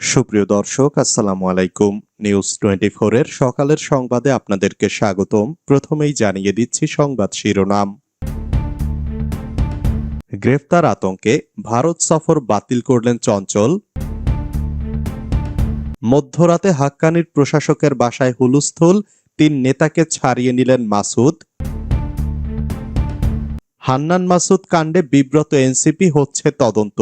সুপ্রিয় দর্শক, আসসালামু আলাইকুম। নিউজ টোয়েন্টি এর সকালের সংবাদে আপনাদেরকে স্বাগতম। প্রথমেই জানিয়ে দিচ্ছি সংবাদ শিরোনাম। গ্রেফতার আতঙ্কে ভারত সফর বাতিল করলেন চঞ্চল। মধ্যরাতে হাক্কানির প্রশাসকের বাসায় হুলুস্থুল, তিন নেতাকে ছাড়িয়ে নিলেন মাসুদ। হান্নান মাসুদ কাণ্ডে বিব্রত এনসিপি হচ্ছে তদন্ত।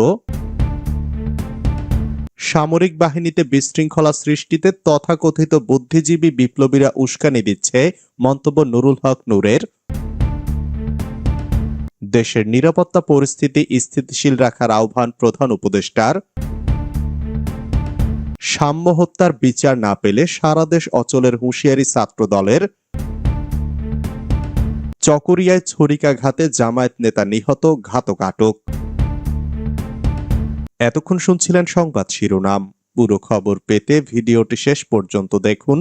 সামরিক বাহিনীতে বিশৃঙ্খলা সৃষ্টিতে তথাকথিত বুদ্ধিজীবী বিপ্লবীরা উস্কানি দিচ্ছে মন্তব্য নুরুল হক নূরের। দেশের নিরাপত্তা পরিস্থিতি স্থিতিশীল রাখার আহ্বান প্রধান উপদেষ্টার। সাম্য হত্যার বিচার না পেলে সারা দেশ অচলের হুঁশিয়ারি ছাত্র দলের চকরিয়ায় ছুরিকাঘাতে জামায়াত নেতা নিহত, ঘাতক, আটক। এতক্ষণ শুনছিলেন সংবাদ শিরোনাম। পুরো খবর পেতে ভিডিওটি শেষ পর্যন্ত দেখুন।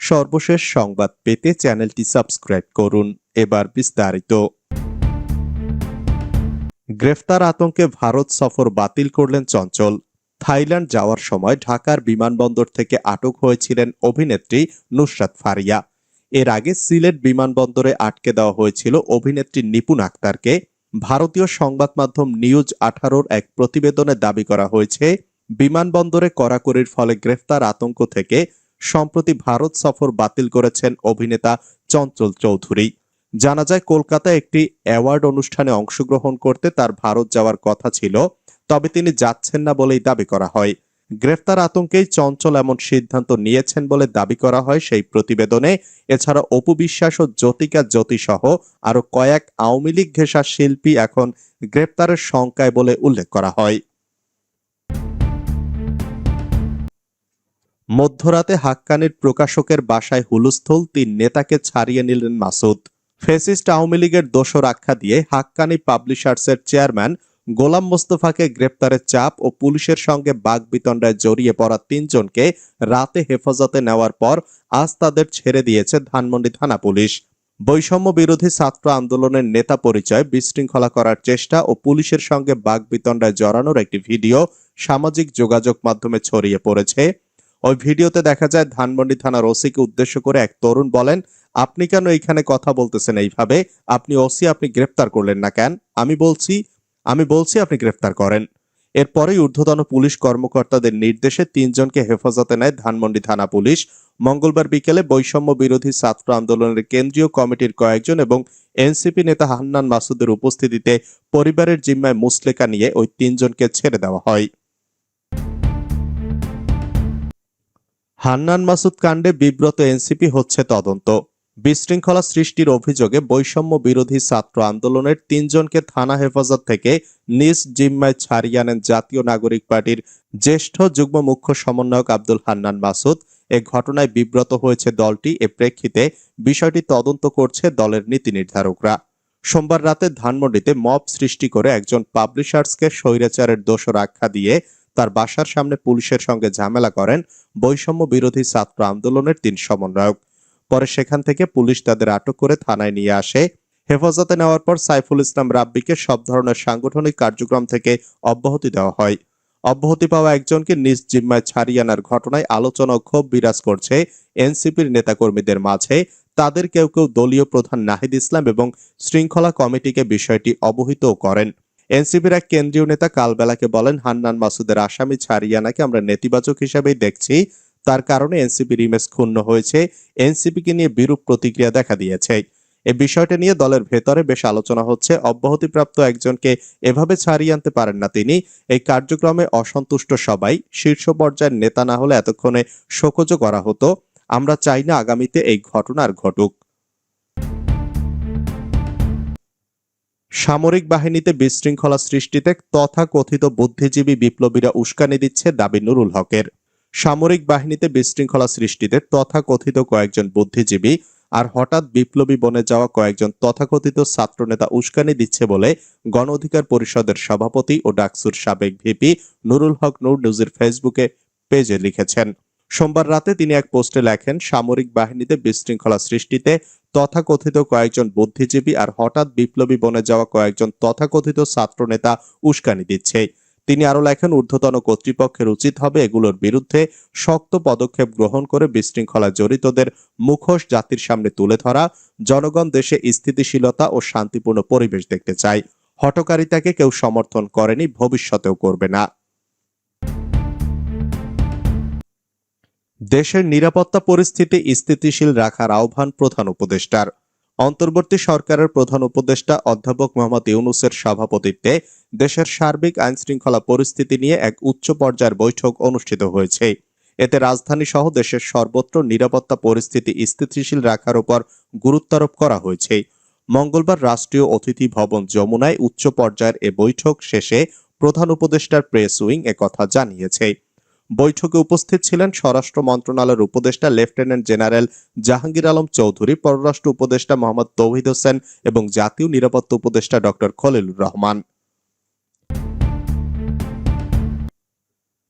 সর্বশেষ সংবাদ পেতে চ্যানেলটি সাবস্ক্রাইব করুন। এবার বিস্তারিত। গ্রেফতার আতঙ্কে ভারত সফর বাতিল করলেন চঞ্চল। থাইল্যান্ড যাওয়ার সময় ঢাকার বিমানবন্দর থেকে আটক হয়েছিলেন অভিনেত্রী নুসরাত ফারিয়া। এর আগে সিলেট বিমানবন্দরে আটকে দেওয়া হয়েছিল অভিনেত্রী নিপুণ আক্তারকে। ভারতীয় সংবাদ মাধ্যম নিউজ আঠারোর এক প্রতিবেদনে দাবি করা হয়েছে, বিমানবন্দরে কড়াকড়ির ফলে গ্রেফতার আতঙ্ক থেকে সম্প্রতি ভারত সফর বাতিল করেছেন অভিনেতা চঞ্চল চৌধুরী। জানা যায়, কলকাতায় একটি অ্যাওয়ার্ড অনুষ্ঠানে অংশগ্রহণ করতে তার ভারত যাওয়ার কথা ছিল, তবে তিনি যাচ্ছেন না বলেই দাবি করা হয়। গ্রেফতার আতঙ্কেই চঞ্চল এমন সিদ্ধান্ত নিয়েছেন বলে দাবি করা হয় সেই প্রতিবেদনে। এছাড়া অপু বিশ্বাস ও জ্যোতিকা জ্যোতি সহ আরও কয়েক আওয়ামী লীগ ঘেঁষা শিল্পী এখন গ্রেপ্তারের শঙ্কায় বলে উল্লেখ করা হয়। মধ্যরাতে হাক্কানির প্রকাশকের বাসায় হুলস্থুল, তিন নেতাকে ছাড়িয়ে নিলেন মাসুদ। ফেসিস্ট আওয়ামী লীগের দোষর আখ্যা দিয়ে হাক্কানি পাবলিশার্সের চেয়ারম্যান গোলাম মোস্তফাকে গ্রেপ্তারের চাপ ও পুলিশের সঙ্গে বাগবিতণ্ডায় জড়িয়ে পড়া তিনজনকে রাতে হেফাজতে নেওয়ার পর আজ তাদের ছেড়ে দিয়েছে ধানমন্ডি থানা পুলিশ। বৈষম্য বিরোধী ছাত্র আন্দোলনের নেতা পরিচয়, বিশৃঙ্খলা করার চেষ্টা ও পুলিশের সঙ্গে বাগবিতণ্ডায় জড়ানোর একটি ভিডিও সামাজিক যোগাযোগ মাধ্যমে ছড়িয়ে পড়েছে। ওই ভিডিওতে দেখা যায়, ধানমন্ডি থানার ওসিকে উদ্দেশ্য করে এক তরুণ বলেন, আপনি কেন এইখানে কথা বলতেছেন এইভাবে? আপনি ওসি, আপনি গ্রেফতার করলেন না কেন? আমি বলছি আমি বলছি আপনি গ্রেফতার করেন। এরপরেই ঊর্ধ্বতন পুলিশ কর্মকর্তাদের নির্দেশে তিনজনকে হেফাজতে নেয় ধানমন্ডি থানা পুলিশ। মঙ্গলবার বিকেলে বৈষম্য বিরোধী ছাত্র আন্দোলনের কেন্দ্রীয় কমিটির কয়েকজন এবং এনসিপি নেতা হান্নান মাসুদের উপস্থিতিতে পরিবারের জিম্মায় মুসলেকা নিয়ে ওই তিনজনকে ছেড়ে দেওয়া হয়। হান্নান মাসুদ কাণ্ডে বিব্রত এনসিপি হচ্ছে তদন্ত। বিশৃঙ্খলা সৃষ্টির অভিযোগে বৈষম্য বিরোধী ছাত্র আন্দোলনের তিনজনকে থানা হেফাজত থেকে নিজ জিম্মায় ছাড়িয়ে আনেন জাতীয় নাগরিক পার্টির জ্যেষ্ঠ যুগ্ম মুখ্য সমন্বয়ক আব্দুল হান্নান মাসুদ। এ ঘটনায় বিব্রত হয়েছে দলটি। এ প্রেক্ষিতে বিষয়টি তদন্ত করছে দলের নীতি নির্ধারকরা। সোমবার রাতে ধানমন্ডিতে মব সৃষ্টি করে একজন পাবলিশার্সকে স্বৈরাচারের দোষর আখ্যা দিয়ে তার বাসার সামনে পুলিশের সঙ্গে ঝামেলা করেন বৈষম্য বিরোধী ছাত্র আন্দোলনের তিন সমন্বয়ক। পরে সেখান থেকে পুলিশ তাদের আটক করে থানায় নিয়ে আসে। হেফাজতে নেওয়ার পর সাইফুল ইসলাম রাব্বিকে সব ধরনের সাংগঠনিক কার্যক্রম থেকে অব্যাহতি দেওয়া হয়। অব্যাহতি পাওয়া একজনকে নিজ জিম্মায় ছাড়িয়ে আনার ঘটনায় আলোচনা ক্ষোভ বিরাজ করছে এনসিপির নেতাকর্মীদের মাঝে। তাদের কেউ কেউ দলীয় প্রধান নাহিদ ইসলাম এবং শৃঙ্খলা কমিটিকে বিষয়টি অবহিত করেন। এনসিপির এক কেন্দ্রীয় নেতা কালবেলাকে বলেন, হান্নান মাসুদের আসামি ছাড়িয়ে আনাকে আমরা নেতিবাচক হিসেবেই দেখছি। তার কারণে এনসিপির ইমেজ ক্ষুণ্ণ হয়েছে। এনসিপিকে নিয়ে বিরূপ প্রতিক্রিয়া দেখা দিয়েছে। এই বিষয়টা নিয়ে দলের ভেতরে বেশ আলোচনা হচ্ছে। অব্যাহতিপ্রাপ্ত একজনকে এভাবে ছাড়িয়ে আনতে পারেন না তিনি। এই কার্যক্রমে অসন্তুষ্ট সবাই। শীর্ষ পর্যায়ের নেতা না হলে এতক্ষণে শোকজ করা হতো। আমরা চাই না আগামীতে এই ঘটনা আর ঘটুক। সামরিক বাহিনীতে বিশৃঙ্খলা সৃষ্টিতে তথাকথিত বুদ্ধিজীবী বিপ্লবীরা উস্কানি দিচ্ছে দাবি নুরুল হকের। সামরিক বাহিনীতে বিশৃঙ্খলা সৃষ্টিতে তথাকথিত কয়েকজন বুদ্ধিজীবী আর হঠাৎ বিপ্লবী বনে যাওয়া কয়েকজন তথাকথিত ছাত্রনেতা উস্কানি দিচ্ছে বলে গণ অধিকার পরিষদের সভাপতি ও ডাকসুর সাবেক ভিপি নুরুল হক নূর নিউজের ফেসবুকে পেজে লিখেছেন। সোমবার রাতে তিনি এক পোস্টে লেখেন, সামরিক বাহিনীতে বিশৃঙ্খলা সৃষ্টিতে তথাকথিত কয়েকজন বুদ্ধিজীবী আর হঠাৎ বিপ্লবী বনে যাওয়া কয়েকজন তথাকথিত ছাত্রনেতা উস্কানি দিচ্ছে। তিনি আরও লেখেন, ঊর্ধ্বতন কর্তৃপক্ষের উচিত হবে এগুলোর বিরুদ্ধে শক্ত পদক্ষেপ গ্রহণ করে বিশৃঙ্খলা জড়িতদের মুখোশ জাতির সামনে তুলে ধরা, জনগণ দেশে স্থিতিশীলতা ও শান্তিপূর্ণ পরিবেশ দেখতে চায়। হটকারিতাকে কেউ সমর্থন করেনি, ভবিষ্যতেও করবে না। দেশের নিরাপত্তা পরিস্থিতি স্থিতিশীল রাখার আহ্বান প্রধান উপদেষ্টার। অন্তর্বর্তী সরকারের প্রধান উপদেষ্টা অধ্যাপক মোহাম্মদ ইউনুসের সভাপতিত্বে দেশের সার্বিক আইন শৃঙ্খলা পরিস্থিতি নিয়ে এক উচ্চ পর্যায়ের বৈঠক অনুষ্ঠিত হয়েছে। এতে রাজধানী সহ দেশের সর্বত্র নিরাপত্তা পরিস্থিতি স্থিতিশীল রাখার উপর গুরুত্বারোপ করা হয়েছে। মঙ্গলবার রাষ্ট্রীয় অতিথি ভবন যমুনায় উচ্চ পর্যায়ের এ বৈঠক শেষে প্রধান উপদেষ্টার প্রেস উইং একথা জানিয়েছে। বৈঠকে উপস্থিত ছিলেন স্বরাষ্ট্র মন্ত্রণালয়ের উপদেষ্টা, লেফটেন্যান্ট জেনারেল জাহাঙ্গীর আলম চৌধুরী, পররাষ্ট্র উপদেষ্টা মোহাম্মদ তৌহিদ হোসেন এবং জাতীয় নিরাপত্তা উপদেষ্টা ডক্টর খলিলুর রহমান।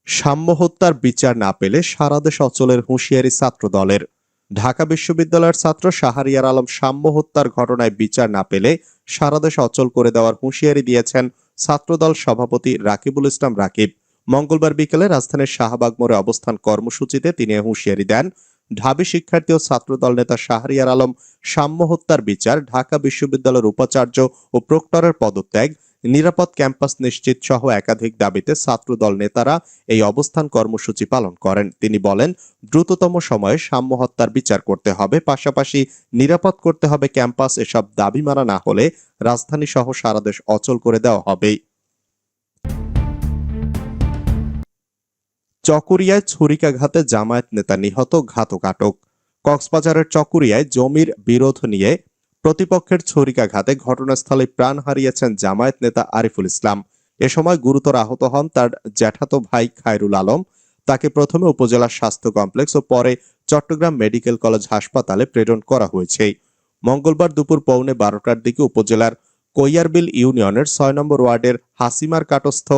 সাম্য হত্যার বিচার না পেলে সারা দেশ অচলের হুঁশিয়ারি ছাত্র দলের ঢাকা বিশ্ববিদ্যালয়ের ছাত্র শাহরিয়ার আলম সাম্য হত্যার ঘটনায় বিচার না পেলে সারা দেশ অচল করে দেওয়ার হুঁশিয়ারি দিয়েছেন ছাত্রদল সভাপতি রাকিবুল ইসলাম রাকিব। মঙ্গলবার বিকেলে রাজধানীর শাহবাগ মোড়ে অবস্থান কর্মসূচিতে তিনি হুঁশিয়ারি দেন। ঢাবি শিক্ষার্থী ও ছাত্রদল নেতা শাহরিয়ার আলম সাম্য হত্যার বিচার, ঢাকা বিশ্ববিদ্যালয়ের উপাচার্য ও প্রক্টরের পদত্যাগ, নিরাপদ ক্যাম্পাস নিশ্চিত সহ একাধিক দাবিতে ছাত্রদল নেতারা এই অবস্থান কর্মসূচি পালন করেন। তিনি বলেন, দ্রুততম সময়ে সাম্য হত্যার বিচার করতে হবে, পাশাপাশি নিরাপদ করতে হবে ক্যাম্পাস, এসব দাবি মানা না হলে রাজধানী সহ সারা দেশ অচল করে দেওয়া হবে চকুরিয়ায় ছুরিকাঘাতে জামায়াত নেতা নিহত ঘাতক আটক। কক্সবাজারের চকুরিয়ায় জমির বিরোধ নিয়ে প্রতিপক্ষের ছুরিকাঘাতে ঘটনাস্থলে প্রাণ হারিয়েছেন জামায়াত নেতা আরিফুল ইসলাম। এ সময় গুরুতর আহত হন তার জ্যাঠাতো ভাই খায়রুল আলম। তাকে প্রথমে উপজেলা স্বাস্থ্য কমপ্লেক্স ও পরে চট্টগ্রাম মেডিকেল কলেজ হাসপাতালে প্রেরণ করা হয়েছে। মঙ্গলবার দুপুর পৌনে বারোটার দিকে উপজেলার কৈয়ারবিল ইউনিয়নের ছয় নম্বর ওয়ার্ডের হাসিমার কাটস্থ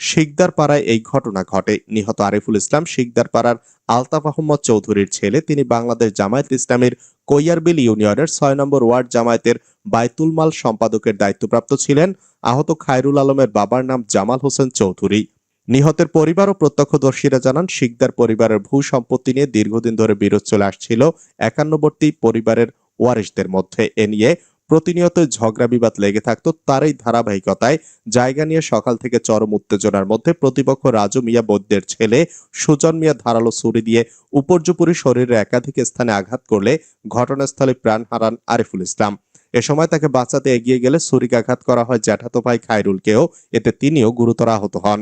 শিকদার পাড়ায় এই ঘটনা ঘটে। নিহত আরিফুল ইসলাম শিকদার পাড়ার আলতাফ আহমদ চৌধুরীর ছেলে। তিনি বাংলাদেশ জামায়াত ইসলামের কৈয়ারবিল ইউনিয়নের ছয় নম্বর ওয়ার্ড জামায়াতের বায়তুল মাল সম্পাদকের দায়িত্বপ্রাপ্ত ছিলেন আহত খায়রুল আলমের বাবার নাম জামাল হোসেন চৌধুরী। নিহতের পরিবার ও প্রত্যক্ষদর্শীরা জানান, শিকদার পরিবারের ভূ সম্পত্তি নিয়ে দীর্ঘদিন ধরে বিরোধ চলে আসছিল একান্নবর্তী পরিবারের ওয়ারিশদের মধ্যে। এ নিয়ে প্রতিনিয়ত ঝগড়া বিবাদ লেগে থাকতো, তারই ধারাবাহিকতায় জায়গা নিয়ে সকাল থেকে চরম উত্তেজনার মধ্যে প্রতিপক্ষ রাজু মিয়া বৈদ্যের ছেলে সুজন মিয়া ধারালো ছুরি দিয়ে উপর্যুপুরি শরীরের একাধিক স্থানে আঘাত করলে ঘটনাস্থলে প্রাণ হারান আরিফুল ইসলাম। এ সময় তাকে বাঁচাতে এগিয়ে গেলে ছুরিকাঘাত করা হয় জ্যাঠাতো ভাই খায়রুলকেও, এতে তিনিও গুরুতর আহত হন।